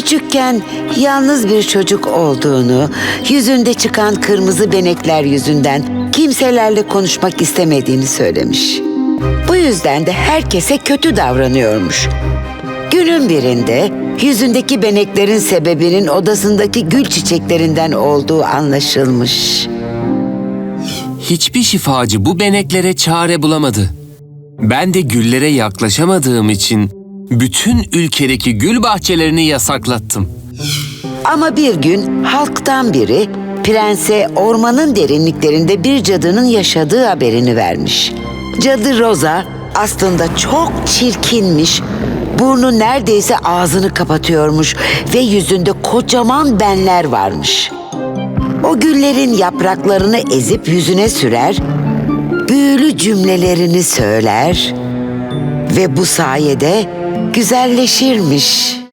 küçükken yalnız bir çocuk olduğunu, yüzünde çıkan kırmızı benekler yüzünden kimselerle konuşmak istemediğini söylemiş. Bu yüzden de herkese kötü davranıyormuş. Günün birinde yüzündeki beneklerin sebebinin odasındaki gül çiçeklerinden olduğu anlaşılmış. Hiçbir şifacı bu beneklere çare bulamadı. Ben de güllere yaklaşamadığım için bütün ülkedeki gül bahçelerini yasaklattım. Ama bir gün halktan biri prense ormanın derinliklerinde bir cadının yaşadığı haberini vermiş. Cadı Rosa aslında çok çirkinmiş. Burnu neredeyse ağzını kapatıyormuş ve yüzünde kocaman benler varmış. O güllerin yapraklarını ezip yüzüne sürer, büyülü cümlelerini söyler ve bu sayede güzelleşirmiş.